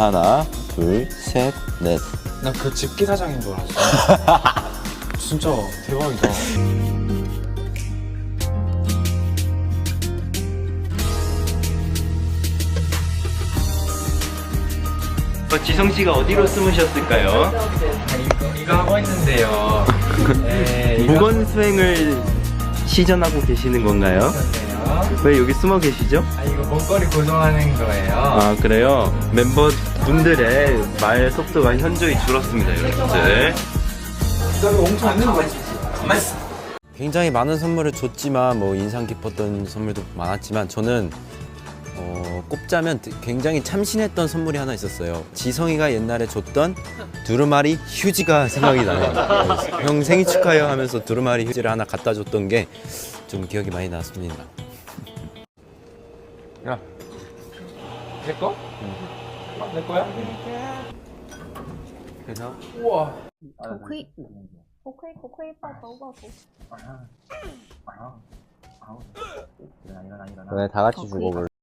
하나, 둘, 셋, 넷. 나 그 집기 사장인 줄 알았어. 진짜 대박이다. 어, 지성 씨가 어디로 숨으셨을까요? 이거, 이거 하고 있는데요. 네, 이거 무건 수행을 시전하고 계시는 건가요? 하는데요. 왜 여기 숨어 계시죠? 아, 이거 목걸이 고정하는 거예요. 아 그래요? 멤버 분들의 말 속도가 현저히 줄었습니다 여러분들 굉장히 많은 선물을 줬지만 뭐 인상 깊었던 선물도 많았지만 저는 어, 꼽자면 굉장히 참신했던 선물이 하나 있었어요 지성이가 옛날에 줬던 두루마리 휴지가 생각이 나요 형 생일 축하해요 하면서 두루마리 휴지를 하나 갖다 줬던 게 좀 기억이 많이 났습니다 야, 내 거? 아, 내 거야? 그래서 우와. 头盔，头盔，头盔，抱头，抱头。 그래 다 같이 주고 볼래